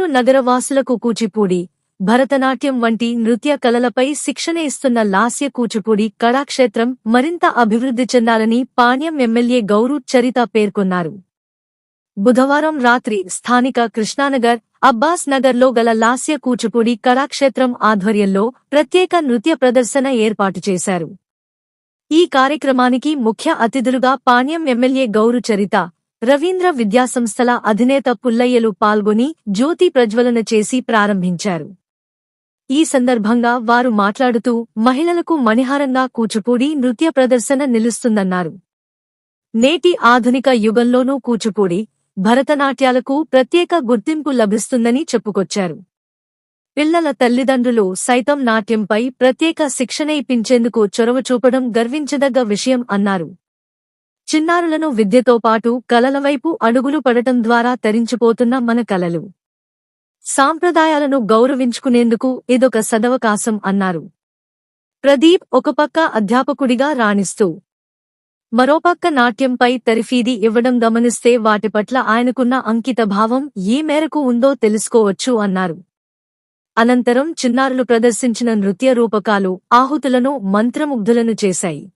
కర్నూలు నగరవాసులకు కూచిపూడి భరతనాట్యం వంటి నృత్య కళలపై శిక్షణ ఇస్తున్న లాస్య కూచిపూడి కళాక్షేత్రం మరింత అభివృద్ధి చెందాలని పాణ్యం ఎమ్మెల్యే గౌరు చరిత పేర్కొన్నారు. బుధవారం రాత్రి స్థానిక కృష్ణానగర్ అబ్బాస్ నగర్లో గల లాస్య కూచిపూడి కళాక్షేత్రం ఆధ్వర్యంలో ప్రత్యేక నృత్య ప్రదర్శన ఏర్పాటు చేశారు. ఈ కార్యక్రమానికి ముఖ్య అతిథులుగా పాణ్యం ఎమ్మెల్యే గౌరు చరిత రవీంద్ర విద్యాసంస్థల అధినేత పుల్లయ్యలు పాల్గొని జ్యోతి ప్రజ్వలన చేసి ప్రారంభించారు. ఈ సందర్భంగా వారు మాట్లాడుతూ మహిళలకు మణిహారంగా కూచిపూడి నృత్య ప్రదర్శన నిలుస్తుందన్నారు. నేటి ఆధునిక యుగంలోనూ కూచిపూడి భరతనాట్యాలకు ప్రత్యేక గుర్తింపు లభిస్తుందని చెప్పుకొచ్చారు. పిల్లల తల్లిదండ్రులు సైతం నాట్యంపై ప్రత్యేక శిక్షణ ఇప్పించేందుకు చొరవ చూపడం గర్వించదగ్గ విషయం అన్నారు. చిన్నారులను విద్యతో పాటు కలల వైపు అడుగులు పడటం ద్వారా తరించిపోతున్న మన కలలు. సాంప్రదాయాలను గౌరవించుకునేందుకు ఇదొక సదవకాశం అన్నారు. ప్రదీప్ ఒకపక్క అధ్యాపకుడిగా రాణిస్తూ మరోపక్క నాట్యంపై తరిఫీది ఇవ్వడం గమనిస్తే వాటి పట్ల ఆయనకున్న అంకిత భావం ఏ మేరకు ఉందో తెలుసుకోవచ్చు అన్నారు. అనంతరం చిన్నారులు ప్రదర్శించిన నృత్య రూపకాలు ఆహుతులను మంత్రముగ్ధులను చేశాయి.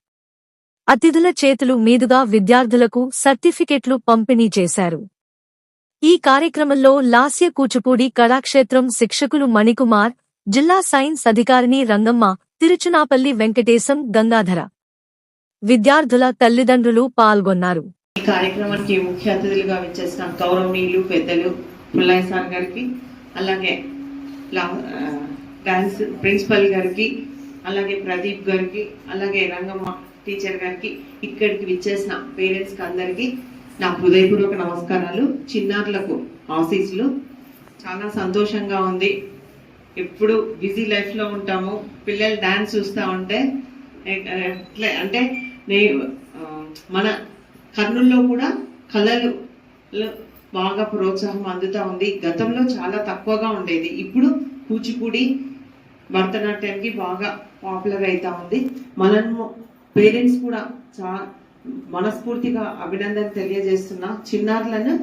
అతిథుల చేతులు మీదుగా విద్యార్థులకు సర్టిఫికెట్లు పంపిణీ చేశారు. ఈ కార్యక్రమంలో లాస్య కూచిపూడి కళాక్షేత్రం శిక్షకులు మణికుమార్ జిల్లా సైన్స్ అధికారిని రంగమ్మ తిరుచునాపల్లి వెంకటేశం గంగాధర విద్యార్థుల తల్లిదండ్రులు పాల్గొన్నారు. ఈ కార్యక్రమానికి ముఖ్య అతిథులుగా విచ్చేసిన గౌరవనీయులు పెద్దలు ముల్లయ్య సార్ గారికి అలాగే డాన్స్ ప్రిన్సిపల్ గారికి అలాగే ప్రదీప్ గారికి అలాగే రంగమ్మ టీచర్ గారికి ఇక్కడికి విచ్చేసిన పేరెంట్స్కి అందరికి నా హృదయపూర్వక నమస్కారాలు. చిన్నారులకు ఆఫీసులు చాలా సంతోషంగా ఉంది. ఎప్పుడు బిజీ లైఫ్లో ఉంటాము. పిల్లలు డాన్స్ చూస్తూ ఉంటే ఎట్లా అంటే నేను మన కర్నూల్లో కూడా కళలు బాగా ప్రోత్సాహం అందుతూ ఉంది. గతంలో చాలా తక్కువగా ఉండేది. ఇప్పుడు కూచిపూడి భరతనాట్యానికి బాగా పాపులర్ అవుతూ ఉంది. మనము పేరెంట్స్ కూడా చా మనస్ఫూర్తిగా అభినందన తెలియజేస్తున్నా. చిన్నారులను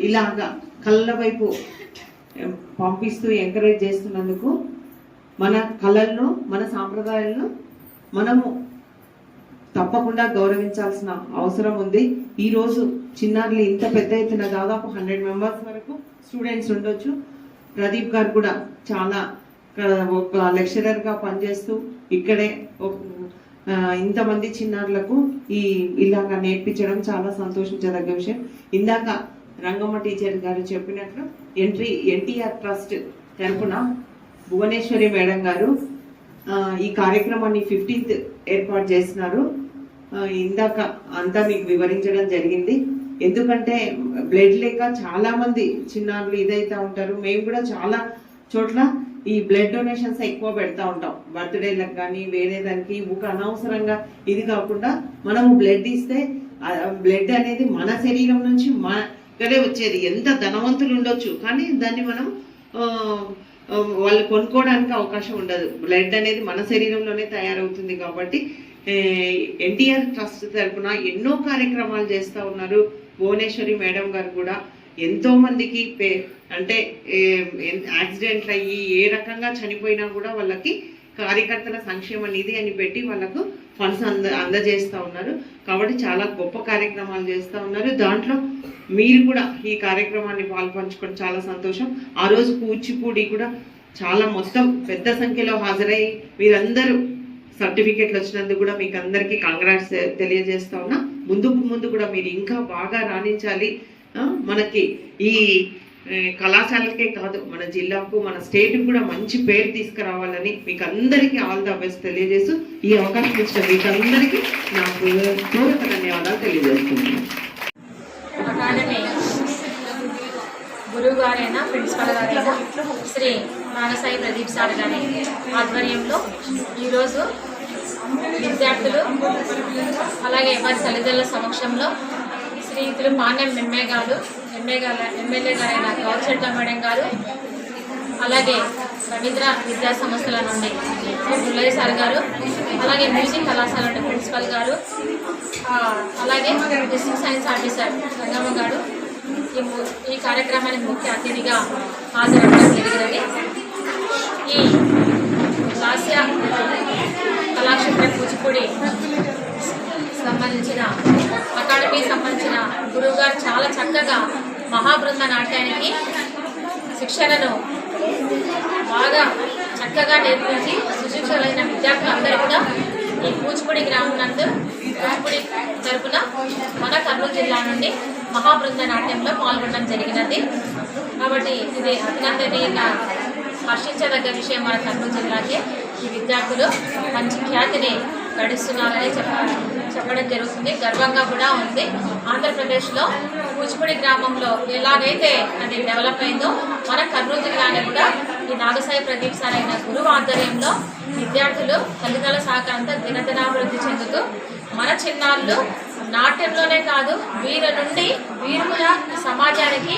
ఇలాగా కళ్ళ వైపు పంపిస్తూ ఎంకరేజ్ చేస్తున్నందుకు మన కళలను మన సాంప్రదాయాలను మనము తప్పకుండా గౌరవించాల్సిన అవసరం ఉంది. ఈరోజు చిన్నారులు ఇంత పెద్ద ఎత్తున దాదాపు హండ్రెడ్ మెంబర్స్ వరకు స్టూడెంట్స్ ఉండొచ్చు. ప్రదీప్ గారు కూడా చాలా ఒక లెక్చరర్గా పనిచేస్తూ ఇక్కడే ఒక- ఇంతమంది చిన్నారులకు ఈ ఇలాగా నేర్పించడం చాలా సంతోషించదగ్గ విషయం. ఇందాక రంగమ్మ టీచర్ గారు చెప్పినట్లు ఎంట్రీ ఎన్టీఆర్ ట్రస్ట్ తరఫున భువనేశ్వరి మేడం గారు ఈ కార్యక్రమాన్ని ఫిఫ్టీన్త్ ఏర్పాటు చేసినారు. ఇందాక అంతా మీకు వివరించడం జరిగింది. ఎందుకంటే బ్లడ్ లేక చాలా మంది చిన్నారులు ఇదైతే ఉంటారు. మేము కూడా చాలా చోట్ల ఈ బ్లడ్ డొనేషన్స్ ఎక్కువ పెడతా ఉంటాం. బర్త్డేలకు కానీ వేరే దానికి ఒక అనవసరంగా ఇది కాకుండా మనము బ్లడ్ ఇస్తే బ్లడ్ అనేది మన శరీరం నుంచి మనకడే వచ్చేది. ఎంత ధనవంతులు ఉండొచ్చు. కానీ దాన్ని మనం వాళ్ళు కొనుక్కోవడానికి అవకాశం ఉండదు. బ్లడ్ అనేది మన శరీరంలోనే తయారవుతుంది కాబట్టి ఎన్టీఆర్ ట్రస్ట్ తరఫున ఎన్నో కార్యక్రమాలు చేస్తూ ఉన్నారు భువనేశ్వరి మేడం గారు కూడా. ఎంతో మందికి పే అంటే యాక్సిడెంట్లు అయ్యి ఏ రకంగా చనిపోయినా కూడా వాళ్ళకి కార్యకర్తల సంక్షేమ నిధి అని పెట్టి వాళ్ళకు ఫండ్స్ అంద అందజేస్తూ ఉన్నారు. కాబట్టి చాలా గొప్ప కార్యక్రమాలు చేస్తూ ఉన్నారు. దాంట్లో మీరు కూడా ఈ కార్యక్రమాన్ని పాల్పంచుకోవడం చాలా సంతోషం. ఆ రోజు కూచిపూడి కూడా చాలా మొత్తం పెద్ద సంఖ్యలో హాజరై మీరందరూ సర్టిఫికెట్లు వచ్చినందుకు కూడా మీకు అందరికీ కంగ్రాట్స్ తెలియజేస్తా ఉన్నా. ముందుకు ముందు కూడా మీరు ఇంకా బాగా రాణించాలి. మనకి ఈ కళాశాలకే కాదు మన జిల్లాకు మన స్టేట్కి కూడా మంచి పేరు తీసుకురావాలని మీకు అందరికీ ఆల్ ద బెస్ట్ తెలియజేస్తూ ఈ అవకాశం ఇచ్చిన మీకు అందరికీ నా పూర్వక ధన్యవాదాలు తెలియజేస్తున్నాను. గురువు ప్రిన్సిపల్ శ్రీ నాగసాయి ప్రదీప్ సార్ గారి ఆధ్వర్యంలో ఈరోజు విద్యార్థులు అలాగే వారి తల్లిదండ్రుల సమక్షంలో శ్రీయుతులు మాన్యం ఎమ్మె గారు ఎమ్మె గారు ఎమ్మెల్యే గారైన గౌరచెట్ల మేడం గారు అలాగే రవీంద్ర విద్యా సంస్థల నుండి పుల్లయ్య సార్ గారు అలాగే మ్యూజిక్ కళాశాల నుండి ప్రిన్సిపల్ గారు అలాగే డిస్ట్రిక్ట్ సైన్స్ ఆఫీసర్ రంగమ్మ గారు ఈ ఈ కార్యక్రమానికి ముఖ్య అతిథిగా హాజరు గారు చాలా చక్కగా మహాబృంద నాట్యానికి శిక్షణను బాగా చక్కగా నేర్పించి సుశిక్షలైన విద్యార్థులందరూ కూడా ఈ కూచిపూడి గ్రామం నందు కూచిపూడి తరపున మన కర్నూలు జిల్లా నుండి మహాబృంద నాట్యంలో పాల్గొనడం జరిగినది. కాబట్టి ఇది అభినందనీయంగా హర్షించదగ్గ విషయం మన కర్నూలు జిల్లాకే. ఈ విద్యార్థులు మంచి ఖ్యాతిని నడుస్తున్నారని చెప్ప చెప్పడం జరుగుతుంది. గర్వంగా కూడా ఉంది. ఆంధ్రప్రదేశ్లో కూచిపూడి గ్రామంలో ఎలాగైతే అది డెవలప్ అయిందో మన కర్నూలు జిల్లాలో కూడా ఈ నాగసాయి ప్రదీప్ సార్ అయిన గురువు ఆధ్వర్యంలో విద్యార్థులు తల్లిదండ్రుల సహకారంతో దినదినాభివృద్ధి చెందుతూ మన చిన్నారులు నాట్యంలోనే కాదు వీరి నుండి వీరు కూడా సమాజానికి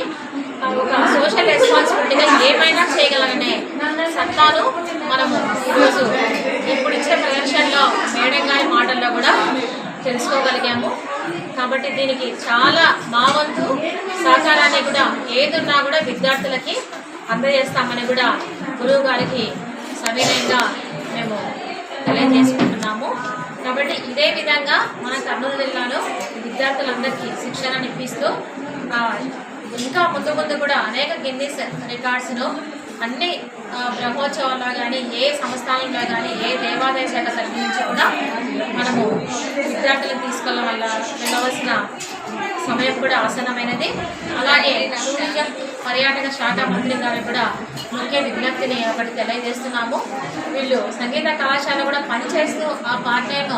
ఒక సోషల్ రెస్పాన్సిబిలిటీగా ఏమైనా చేయగలరనే సత్తాను మనము ఈరోజు ఇప్పుడు ఇచ్చే ప్రదర్శనలో మాటల్లో కూడా తెలుసుకోగలిగాము. కాబట్టి దీనికి చాలా మా వంతు సహకారాన్ని కూడా ఏదున్నా కూడా విద్యార్థులకి అందజేస్తామని కూడా గురువు గారికి సవినయంగా మేము తెలియజేసుకుంటున్నాము. కాబట్టి ఇదే విధంగా మన కర్నూలు జిల్లాలో విద్యార్థులందరికీ శిక్షణ ఇప్పిస్తూ ఇంకా ముందు ముందు కూడా అనేక గిన్నీస్ రికార్డ్స్ను అన్ని బ్రహ్మోత్సవాల్లో కానీ ఏ సంస్థానంలో కానీ ఏ దేవాదాయ శాఖ తరఫు నుంచి కూడా మనము విద్యార్థులకు తీసుకెళ్ళ వల్ల వెళ్ళవలసిన సమయం కూడా ఆసనమైనది అలాగే టూరిజం పర్యాటక శాఖ మంత్రి గారు కూడా ముఖ్య విజ్ఞప్తిని ఒకటి తెలియజేస్తున్నాము. వీళ్ళు సంగీత కళాశాల కూడా పనిచేస్తూ ఆ పార్ట్ టైం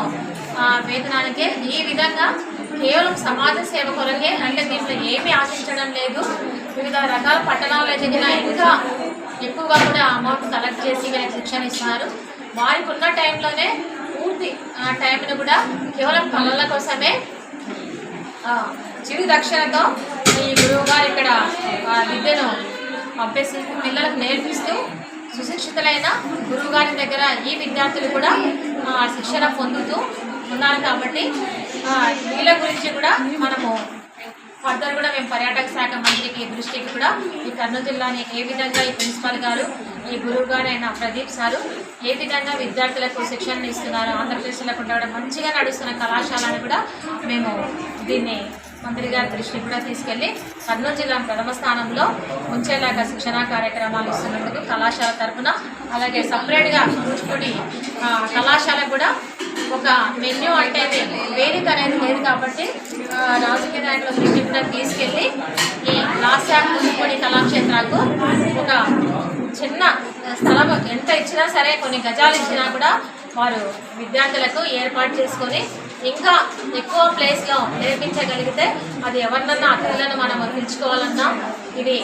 వేతనానికే ఈ విధంగా కేవలం సమాజ సేవ కొరకే అంటే దీంట్లో ఏమీ ఆశించడం లేదు. వివిధ రకాల పట్టణాల్లో జరిగిన ఇంకా ఎక్కువగా కూడా అమౌంట్ కలెక్ట్ చేసి వీళ్ళకి శిక్షణ ఇస్తున్నారు వారికి ఉన్న టైంలోనే పూర్తి ఆ టైంను కూడా కేవలం కళల కోసమే ఆ, చిరు దక్షిణతో ఈ గురువు గారు ఇక్కడ విద్యను అభ్యసి పిల్లలకు నేర్పిస్తూ సుశిక్షితులైన గురువు గారి దగ్గర ఈ విద్యార్థులు కూడా శిక్షణ పొందుతూ ఉన్నారు కాబట్టి వీళ్ళ గురించి కూడా మనము ఫర్దర్ కూడా మేము పర్యాటక శాఖ మంత్రికి దృష్టికి కూడా ఈ కర్నూలు జిల్లాని ఏ విధంగా ఈ ప్రిన్సిపల్ గారు ఈ గురువు గారు అయిన ప్రదీప్ సారు ఏ విధంగా విద్యార్థులకు శిక్షణ ఇస్తున్నారు ఆంధ్రప్రదేశ్లో కూడా మంచిగా నడుస్తున్న కళాశాలని కూడా మేము దీన్ని మంత్రి గారి దృష్టికి కూడా తీసుకెళ్ళి కర్నూలు జిల్లా ప్రథమ స్థానంలో ఉంచేలాగా శిక్షణా కార్యక్రమాలు ఇస్తున్నందుకు కళాశాల తరఫున అలాగే సపరేట్గా కూచిపూడి కళాశాల కూడా ఒక మెన్యూ అంటే వేదిక అనేది లేదు కాబట్టి రాజకీయ నాయకుల దృష్టికి తీసుకెళ్ళి ఈ లాస్యా కూచిపూడి కళాక్షేత్రాలకు ఒక చిన్న స్థలం ఎంత ఇచ్చినా సరే కొన్ని గజాలు ఇచ్చినా కూడా వారు విద్యార్థులకు ఏర్పాటు చేసుకొని ఇంకా ఎక్కువ ప్లేస్లో నేర్పించగలిగితే అది ఎవరినన్నా అతిథులను మనం పిలుచుకోవాలన్నా ఇది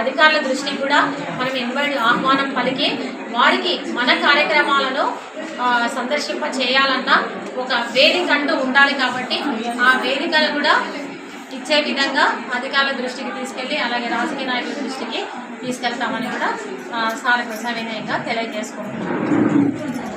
అధికారుల దృష్టికి కూడా మనం ఇన్వైట్ ఆహ్వానం పలికి వారికి మన కార్యక్రమాలను సందర్శింప చేయాలన్నా ఒక వేదిక అంటూ ఉండాలి కాబట్టి ఆ వేదికను కూడా ఇచ్చే విధంగా అధికారుల దృష్టికి తీసుకెళ్ళి అలాగే రాజకీయ నాయకుల దృష్టికి తీసుకెళ్తామని కూడా ఆ, సార్ వినయంగా తెలియజేసుకుంటున్నాను